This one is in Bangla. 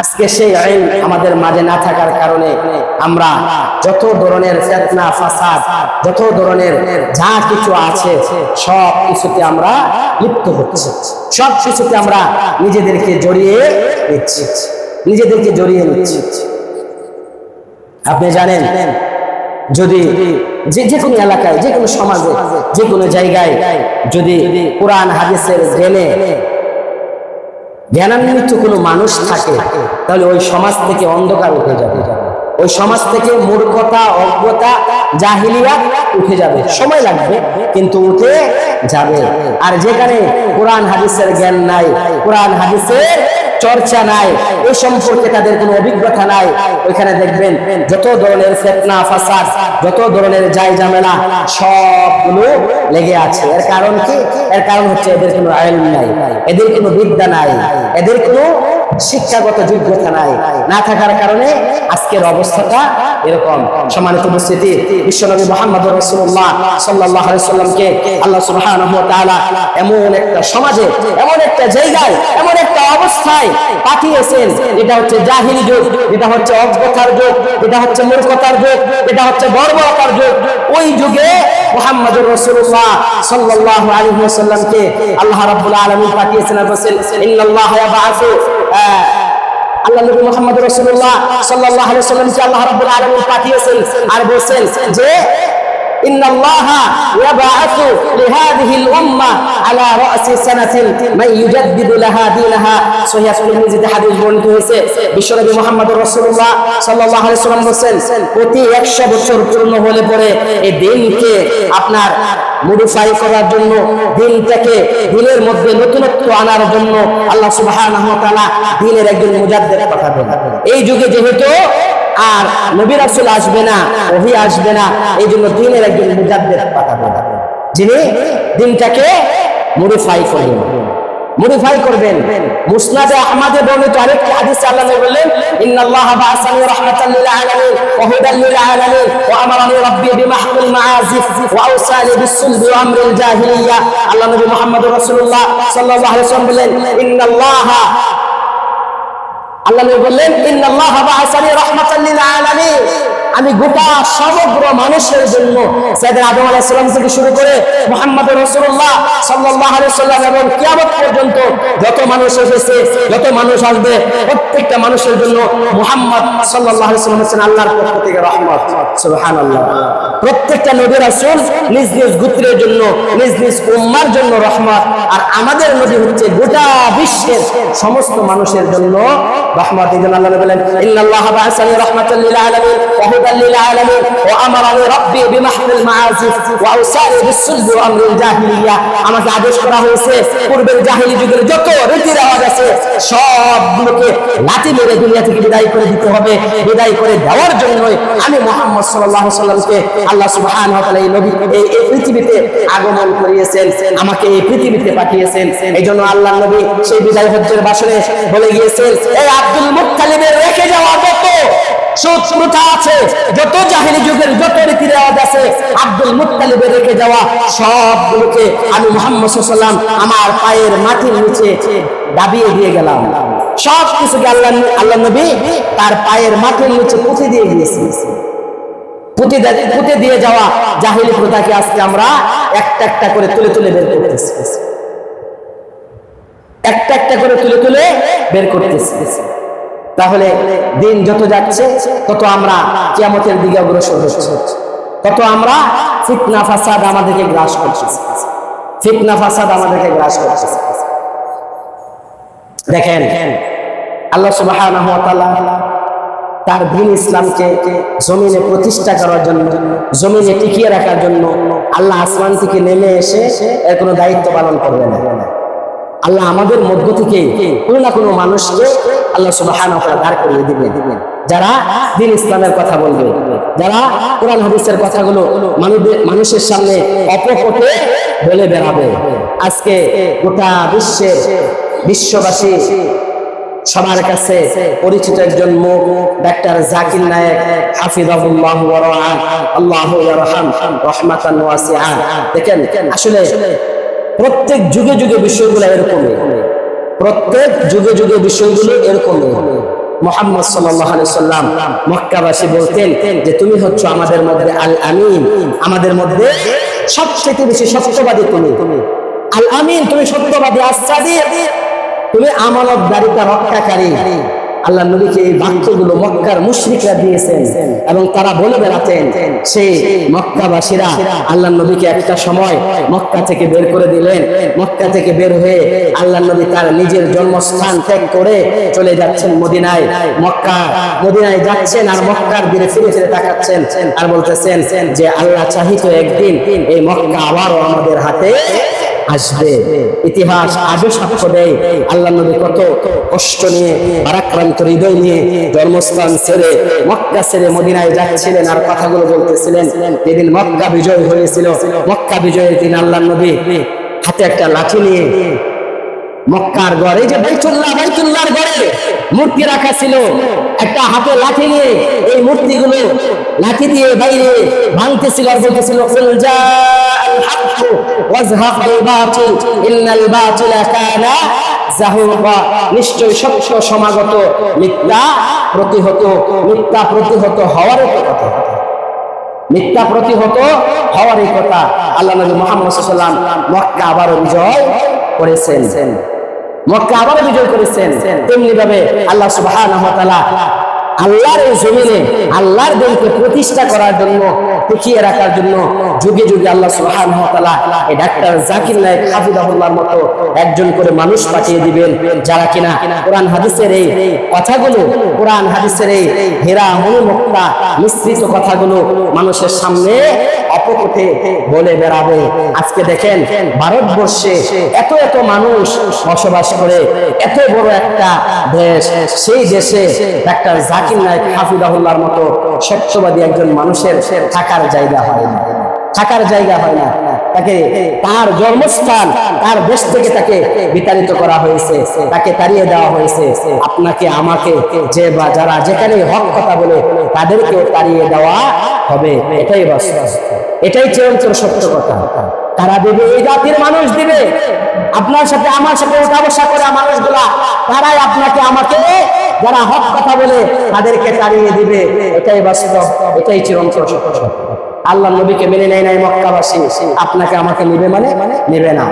আজকে সেই আইন আমাদের মাঝে না থাকার কারণে আমরা যত ধরনের ফাসাদ, যত ধরনের যা কিছু আছে, সব কিছুতে আমরা লিপ্ত হচ্ছে। সব কিছুতে আমরা নিজেদেরকে জড়িয়ে নিচ্ছি। নিজেদেরকে জড়িয়ে নিচ্ছি। আপনি জানেন, যদি যে যে কোনো এলাকায়, যে কোনো সমাজে, যে কোনো জায়গায় যদি কোরআন, হাদিসের জেনে জ্ঞানান্বিত কোনো মানুষ থাকে, তাহলে ওই সমাজ থেকে অন্ধকার উঠে যাবে। ওই সমাজ থেকে মূর্খতা, অজ্ঞতা জাহিলিয়া উঠে যাবে। সময় লাগবে, কিন্তু উঠে যাবে। আর যেখানে কোরআন, হাদিসের জ্ঞান নাই, কোরআন, হাদিসের চর্চা নাই এই সম্পর্কে তাদের কোনো অভিজ্ঞতা নাই। ওইখানে দেখবেন যত ধরনের ফেতনা, ফাসাদ, যত ধরনের জায় ঝামেলা সবগুলো লেগে আছে। এর কারণ কি? এর কারণ হচ্ছে এদের কোনো আইন নাই, এদের কোনো বিদ্যা নাই, এদের কোনো শিক্ষাগত যোগ্যতা নাই। না থাকার কারণে আজকের অবস্থাটা এরকম। সম্মানিত উপস্থিতি, বিশ্বনবী মোহাম্মদ রসুল্লাহ সাল্লাহ সাল্লামকে আল্লাহ তাআলা এমন একটা সমাজে, এমন একটা জায়গায়, এমন একটা অবস্থায় পাঠিয়েছেন। এটা হচ্ছে জাহিলি যুগ, এটা হচ্ছে অজ্ঞতার যুগ, এটা হচ্ছে মূর্খতার যুগ, এটা হচ্ছে বর্বরতার যুগ। ওই যুগে মোহাম্মদ রসুল্লাহ সাল্লাল্লাহু আলাইহি ওয়াসাল্লামকে আল্লাহ রাব্বুল আলামিন পাঠিয়েছেন আর বলেছেন ইয়াবআসু আল্লাহ নবী মুহাম্মদ রাসূলুল্লাহ সাল্লাল্লাহু আলাইহি ওয়াসাল্লামকে আল্লাহ রাব্বুল আলামিন পাঠিয়েছেন আর বলেন যে إن الله يبعث لهذه الأمة على رأس سنة من يجدد لها دينها صحيح الترمذي حديث বর্ণিত হয়েছে বিশ্বনবী মুহাম্মদ রাসূলুল্লাহ সাল্লাল্লাহু আলাইহি ওয়াসাল্লাম বলেন প্রতি 100 বছর পূর্ণ হলে পরে এই দিনকে আপনার মডিফাই করার জন্য দিনটাকে দিনের মধ্যে নতুনত্ব আনার জন্য আল্লাহ সুবহানাহু ওয়া তাআলা দিনের একজন মুজাদ্দিদ পাঠাবেন এই যুগে যেহেতু আর নবী রাসূল আসবে না, ওহী আসবে না এই জন্য দিনের একজন মুজাদ্দিদ পাঠাবেন যিনি দিনটাকে মডিফাই করবেন। মডিফাই করবেন। মুসনাদে আহমদে বর্ণিত আরেকটি হাদিসে আল্লাহ নবী বললেন, ইন্নাল্লাহ বা'সানি রাহমাতাল লিল আলামিন ওয়া হুদাল লিল আলামিন ওয়া আমারানি রাব্বি বিমাহমিল মাআজিফ ওয়া আওসানি বিস-সুলবি ওয়া আমরিল জাহিলিয়া। আল্লাহ নবী মুহাম্মদ রাসূলুল্লাহ সাল্লাল্লাহু আলাইহি ওয়াসাল্লাম বললেন, ইন্নাল্লাহ আল্লাহ নবী বললেন ইন্নাল্লাহ বা'সানি রাহমাতাল লিল আলামিন আমি গোটা সমগ্র মানুষের জন্য সাইয়েদনা আদম আলাইহিস সালাম থেকে শুরু করে মুহাম্মদ রাসূলুল্লাহ সাল্লাল্লাহু আলাইহি সাল্লাম এবং কিয়ামত পর্যন্ত যত মানুষ এসেছে, যত মানুষ আসবে, প্রত্যেকটা মানুষের জন্য মুহাম্মদ সাল্লাল্লাহু আলাইহি সাল্লাম হচ্ছেন আল্লাহর পক্ষ থেকে রহমত। সুবহানাল্লাহ। প্রত্যেকটা নবী রাসূল নিজ নিজ গোত্রের জন্য, নিজ নিজ উম্মার জন্য রহমত। আর আমাদের নবী হচ্ছে গোটা বিশ্বের সমস্ত মানুষের জন্য রহমত। এই আল্লাহ বলেন, ইন্নাল্লাহ বা'সানি রাহমাতাল আলামিন। আমারানি রাব্বি বিমাহমিল মাআজিফ ওয়া আওসানি বিস-সুলব ওয়া আমরিল জাহিলিয়া আমাকে আদেশ করা হয়েছে, পূর্বের জাহিলি যুগের যত রীতি রেওয়াজ আছে সবগুলোকে লাঠি মেরে দুনিয়া থেকে বিদায় করে দিতে হবে। বিদায় করে দেওয়ার জন্যই আমি মুহাম্মদ আলাইহি সাল্লামকে আল্লাহ তাআলা এই নবী এই পৃথিবীতে আগমন করিয়েছেন, আমাকে এই পৃথিবীতে পাঠিয়েছেন। এই জন্য আল্লাহ নবী সেই বিদায় হজ্জের বাসনে বলে গিয়েছেন এই আব্দুল মুত্তালিবের রেখে যাওয়া যত সুদ প্রথা আছে যত জাহিলি যুগের যত রীতি রেওয়াজ আছে, আব্দুল মুত্তালিবের রেখে যাওয়া সবগুলোকে আমি মুহাম্মদ সাল্লাম আমার পায়ের মাটির নিচে দাবিয়ে দিয়ে গেলাম। সব কিছুকে আল্লাহ আল্লাহ নবী তার পায়ের মাটির নিচে পুঁতে দিয়ে গিয়েছে পুঁতে পুঁতে দিয়ে যাওয়া জাহিলি প্রথাকে আজকে আমরা একটা একটা করে তুলে তুলে বের করতেছি। একটা একটা করে তুলে তুলে বের করতেছি। তাহলে দিন যত যাচ্ছে, তত আমরা কিয়ামতের দিকে অগ্রসর হচ্ছে। তত আমরা ফিতনা, ফাসাদ আমাদেরকে গ্রাস করছে। ফিতনা, ফাসাদ আমাদেরকে গ্রাস করছে। দেখেন, আল্লাহ তাআলা তার দিন ইসলামকে জমিনে প্রতিষ্ঠা করার জন্য, জমিনে টিকিয়ে রাখার জন্য আল্লাহ আসমান থেকে নেমে এসে এর কোনো দায়িত্ব পালন করবে না। আল্লাহ আমাদের মধ্য থেকে কোনো না কোনো মানুষকে আল্লাহ তাআলা দাঁড় দিবে দিবেন। যারা দিন ইসলামের কথা বলবে, যারা কোরআন হাদিসের কথাগুলো মানুষের সামনে অপকটে বলে বেড়াবে। আজকে গোটা বিশ্বের বিশ্ববাসী সবার কাছে পরিচিত একজন মুখ, ডাক্তার জাকির নায়েক হাফিজাহুল্লাহ আল্লাহু রাহমাতান ওয়াসিআ। দেখেন, আসলে প্রত্যেক যুগে যুগে বিষয়গুলো এরকমই প্রত্যেক যুগে যুগে বিষয়গুলো এরকমই মোহাম্মদ সাল্লাম মক্কাবাসী বলতেন যে, তুমি হচ্ছ আমাদের মধ্যে আল আমিন আমাদের মধ্যে সবচেয়ে বেশি সত্যবাদী তুমি। আল আমিন তুমি সত্যবাদী আসাদিক তুমি আমানত আমানতদারিতা রক্ষাকারী। আল্লাহ নবীকে এই বাক্যগুলো মক্কার মুশরিকরা দিয়েছেন এবং তারা বলে বেড়াতেন সেই মক্কাবাসীরা আল্লাহ নবীকে একটা সময় মক্কা থেকে বের করে দিলেন। মক্কা থেকে বের হয়ে আল্লাহ নবী তার নিজের জন্মস্থান ত্যাগ করে চলে যাচ্ছেন মদিনায়। মক্কা, মদিনায় যাচ্ছেন আর মক্কার দিনে ফিরে ফিরে তাকাচ্ছেন আর বলতেছেন যে আল্লাহ চাহিত একদিন এই মক্কা আবারও আমাদের হাতে আসবে। ইতিহাস আজও সাক্ষ্য দেয় আল্লাহ নবী কত কষ্ট নিয়ে ভারাক্রান্ত হৃদয় নিয়ে জন্মস্থান ছেড়ে, মক্কা ছেড়ে মদিনায় যাচ্ছিলেন আর কথাগুলো বলতেছিলেন। যেদিন মক্কা বিজয় হয়েছিল, মক্কা বিজয়ের দিন আল্লাহ নবী হাতে একটা লাঠি নিয়ে মক্কার গড়ে যে বাইতুল্লাহ, বাইতুল্লাহর গড়ে মূর্তি রাখা ছিল, একটা হাতে লাঠি নিয়ে এই মূর্তিগুলো লাঠি দিয়ে বাইরে ভাঙতেছিল আর বলতেছিল হাক্কু ওয়াজহাকাল বাতিল, ইন্নাল বাতিলা কানা জাহুকা নিশ্চয় সত্য সমাগত মিথ্যা প্রতিহত মিথ্যা প্রতিহত হওয়ার কথা। মিথ্যা প্রতিহত হওয়ার কথা আল্লাহ নবী মোহাম্মদ সাল্লাম মক্কা আবারও বিজয় করেছেন। মক্কা আবারও বিজয় করেছেন। তেমনি ভাবে আল্লাহ তাআলা আল্লাহর এই জমিনে, আল্লাহর দিনকে প্রতিষ্ঠা করার জন্য টিকিয়ে রাখার জন্য যুগে যুগে আল্লাহ তাআলা এই ডাক্তার জাকির নায়েক হাফিজাহুল্লাহর মতো একজন করে মানুষ পাঠিয়ে দিবেন যারা কিনা কোরআন হাদিসের এই কথাগুলো, কোরআন হাদিসের এই হেরা মনোমুক্তা মিশ্রিত কথাগুলো মানুষের সামনে অপকথে বলে বেড়াবে। আজকে দেখেন ভারতবর্ষে এত এত মানুষ বসবাস করে, এত বড় একটা দেশ, সেই দেশে ডাক্তার জাকির নায়ক হাফিজাহুল্লাহর মতো সত্যবাদী একজন মানুষের থাকার জায়গা হয় না। থাকার জায়গা হয় না। তাকে তার জন্মস্থান, তার দেশ থেকে তাকে বিতাড়িত করা হয়েছে। তাকে তাড়িয়ে দেওয়া হয়েছে। আপনাকে, আমাকে যে বা যারা যেখানে হক কথা বলে, তাদেরকেও তাড়িয়ে দেওয়া হবে। এটাই এটাই চিরন্তর সত্য কথা। তারা দেবে? এই জাতির মানুষ দিবে। আপনার সাথে, আমার সাথে ওঠা বসা করা মানুষগুলা, তারাই আপনাকে, আমাকে যারা হক কথা বলে, তাদেরকে তাড়িয়ে দিবে। এটাই বাস্তব, এটাই চিরন্তর সত্য। আল্লাহ নবীকে মেনে নেয় নাই মক্কাবাসী। আপনাকে আমাকে নিবে মানে নেবে না।